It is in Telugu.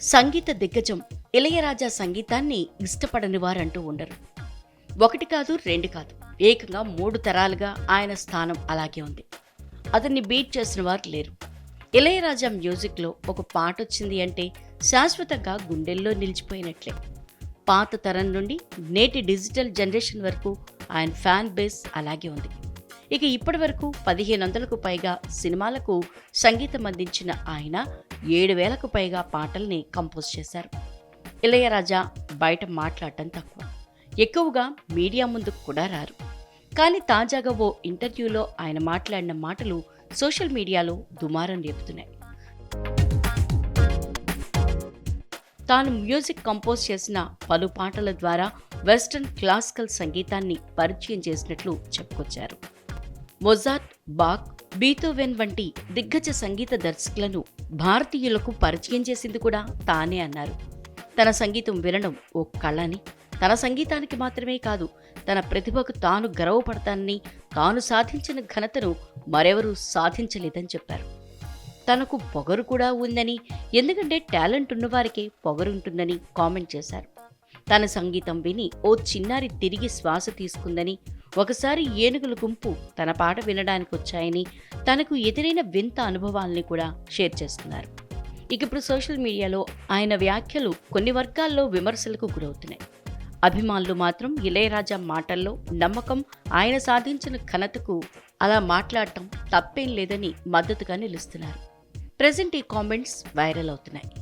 సంగీత దిగ్గజం ఇళయరాజా సంగీతాన్ని ఇష్టపడని వారంటూ ఉండరు. ఒకటి కాదు రెండు కాదు ఏకంగా మూడు తరాలుగా ఆయన స్థానం అలాగే ఉంది. అతన్ని బీట్ చేసిన వారు లేరు. ఇళయరాజా మ్యూజిక్లో ఒక పాట వచ్చింది అంటే శాశ్వతంగా గుండెల్లో నిలిచిపోయినట్లే. పాత తరం నుండి నేటి డిజిటల్ జనరేషన్ వరకు ఆయన ఫ్యాన్ బేస్ అలాగే ఉంది. ఇక ఇప్పటి వరకు పదిహేను వందలకు పైగా సినిమాలకు సంగీతం అందించిన ఆయన ఏడు వేలకు పైగా పాటల్ని కంపోజ్ చేశారు. ఇళయరాజా బయట మాట్లాడటం తక్కువ. ఎక్కువగా మీడియా ముందుకు కూడా రారు. కానీ తాజాగా ఓ ఇంటర్వ్యూలో ఆయన మాట్లాడిన మాటలు సోషల్ మీడియాలో దుమారం రేపుతున్నాయి. తాను మ్యూజిక్ కంపోజ్ చేసిన పలు పాటల ద్వారా వెస్టర్న్ క్లాసికల్ సంగీతాన్ని పరిచయం చేసినట్లు చెప్పుకొచ్చారు. మొజార్ట్ బాక్ బీతోవెన్ వంటి దిగ్గజ సంగీత దర్శకులను భారతీయులకు పరిచయం చేసింది కూడా తానే అన్నారు. తన సంగీతం వినడం ఓ కళని తన సంగీతానికి మాత్రమే కాదు తన ప్రతిభకు తాను గర్వపడతానని తాను సాధించిన ఘనతను మరెవరూ సాధించలేదని చెప్పారు. తనకు పొగరు కూడా ఉందని ఎందుకంటే టాలెంట్ ఉన్నవారికే పొగరు ఉంటుందని కామెంట్ చేశారు. తన సంగీతం విని ఓ చిన్నారి తిరిగి శ్వాస తీసుకుందని ఒకసారి ఏనుగుల గుంపు తన పాట వినడానికి వచ్చాయని తనకు ఎదురైన వింత అనుభవాల్ని కూడా షేర్ చేస్తున్నారు. ఇక ఇప్పుడు సోషల్ మీడియాలో ఆయన వ్యాఖ్యలు కొన్ని వర్గాల్లో విమర్శలకు గురవుతున్నాయి. అభిమానులు మాత్రం ఇళయరాజా మాటల్లో నమ్మకం ఆయన సాధించిన ఘనతకు అలా మాట్లాడటం తప్పేం లేదని మద్దతుగా నిలుస్తున్నారు. ప్రజెంట్ ఈ కామెంట్స్ వైరల్ అవుతున్నాయి.